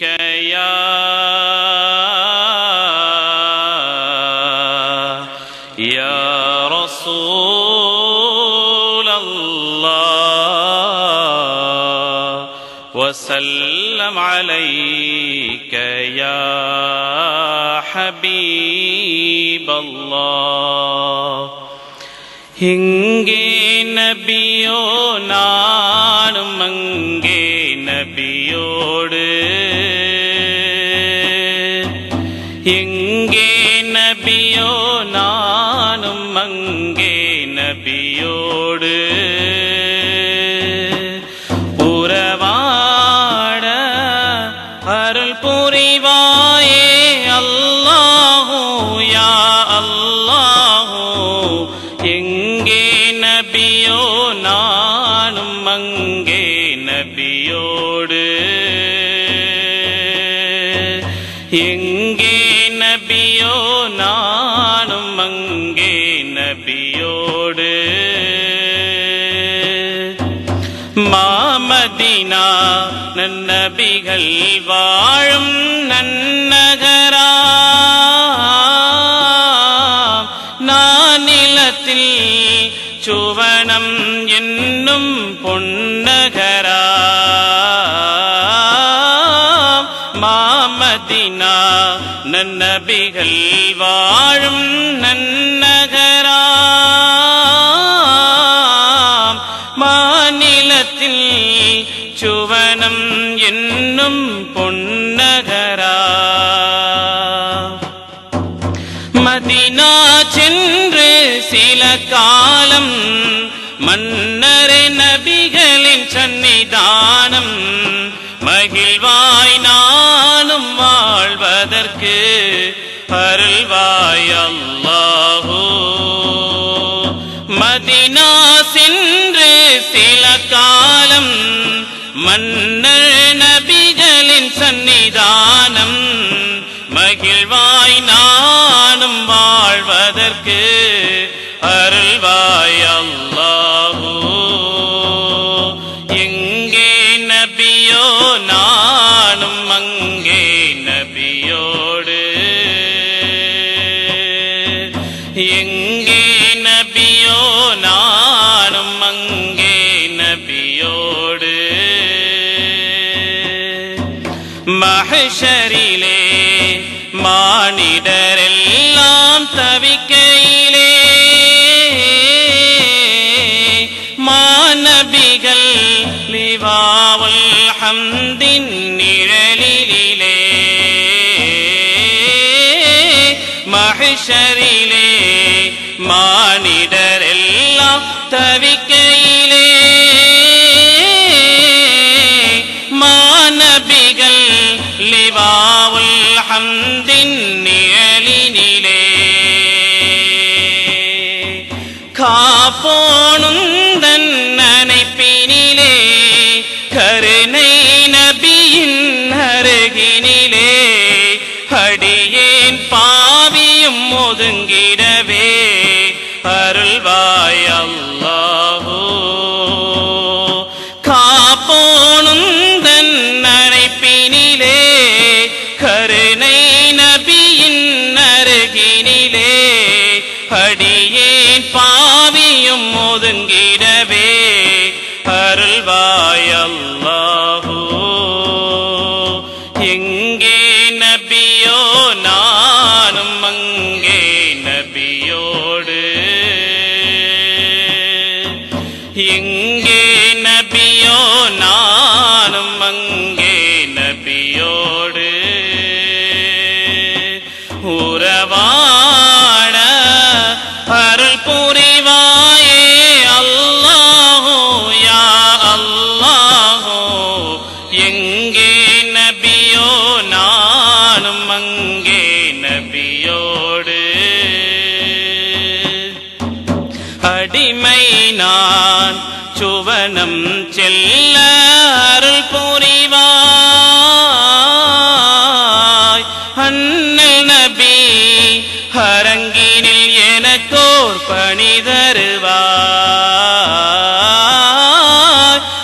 عليك يا يا رسول الله وسلم عليك يا حبيب الله இங்கே நபியோ நானும் அங்கே நபியோடு எங்கே நபியோ நானும் அங்கே நபியோடு. புறவாட அருள் புரிவாயே அல்லாஹோ யா அல்லாஹோ. எங்கே நபியோ நானும் அங்கே நபியோடு. எங்கே நபியோ நானும் அங்கே நபியோடு. மாமதினா நன்னபிகள் வாழும் நன்னகரா. நானிலத்தில் சுவனம் என்னும் பொன்னகரா. மாமதினா நபிகள் வாழும் நன்னகரா மாநிலத்தில் சுவனம் என்னும் பொன்னகரா. மதினா சென்று சில காலம் மன்னரே நபிகளின் சன்னிதானம் மகிழ்வாய் நான் அருள்வாய் மதினா சென்று சில காலம் மன்னர் நபிகளின் சன்னிதானம் மகிழ்வாய் நானும் வாழ்வதற்கு കെ നബിയോട്. മഹശരിലെ മാണിടരെല്ലാം തവിക്കയിലെ. മാനബികൾ ലിവാവൽ ഹംദിൻ നിഴലിലെ മഹശരിലെ മാണിടരെല്ലാം തവിക്ക லிவாவுல் நிழலினிலே. காப்போனுந்தன் நினைப்பினிலே கருணை நபியின் அருகினிலே. அடியேன் பாவியும் ஒதுங்கிடவே பாவியும் ஒதுங்கிடவே அருள்வாய் எங்கே நபியோ நானும் அங்கே நபியோடு. எங்கே நபியோ நானும் அங்கே நபியோடு. உறவாட அருள் புரிவாய் அடிமை நான் சுவனம் செல்ல அருள் புரிவாய். அண்ணல் நபி ஹரங்கினில் எனக்கோர் பணி தருவாய்.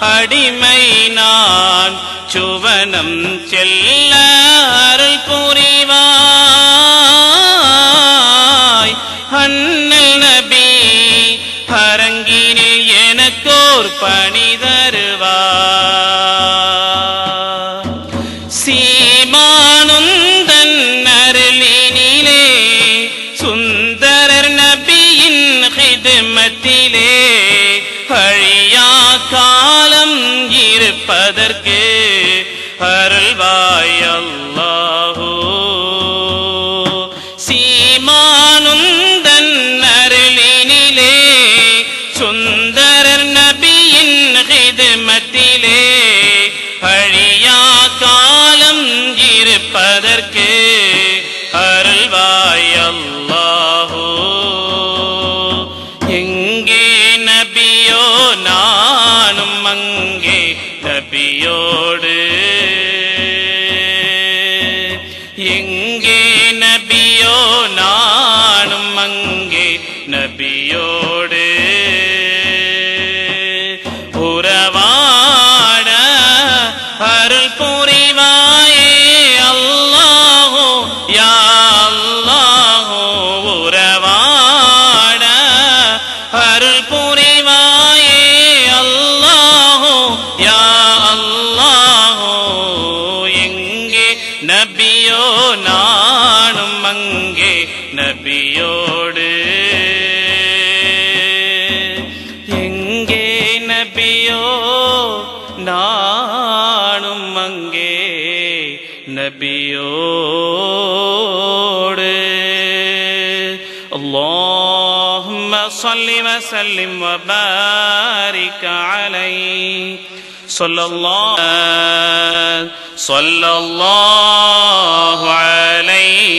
அடிமை நான் சுவனம் செல்ல அருள் புரிவாய். அண்ணல் நபி அரங்கினில் எனக்கோர் பணி தருவா. சீமானுந்தன் அருளினிலே சுந்தரர் நபியின் ஹிதமத்திலே அழியா காலம் இருப்பதற்கு அருள்வாயா. நானும் அங்கே நபியோடு நபியோடு எங்கே நபியோ நானும் அங்கே நபியோடு اللهم صل وسلم وبارك عليه صلى الله صلى الله عليه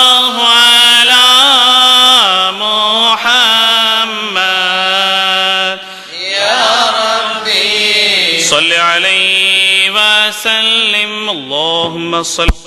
وسلم اللهم صل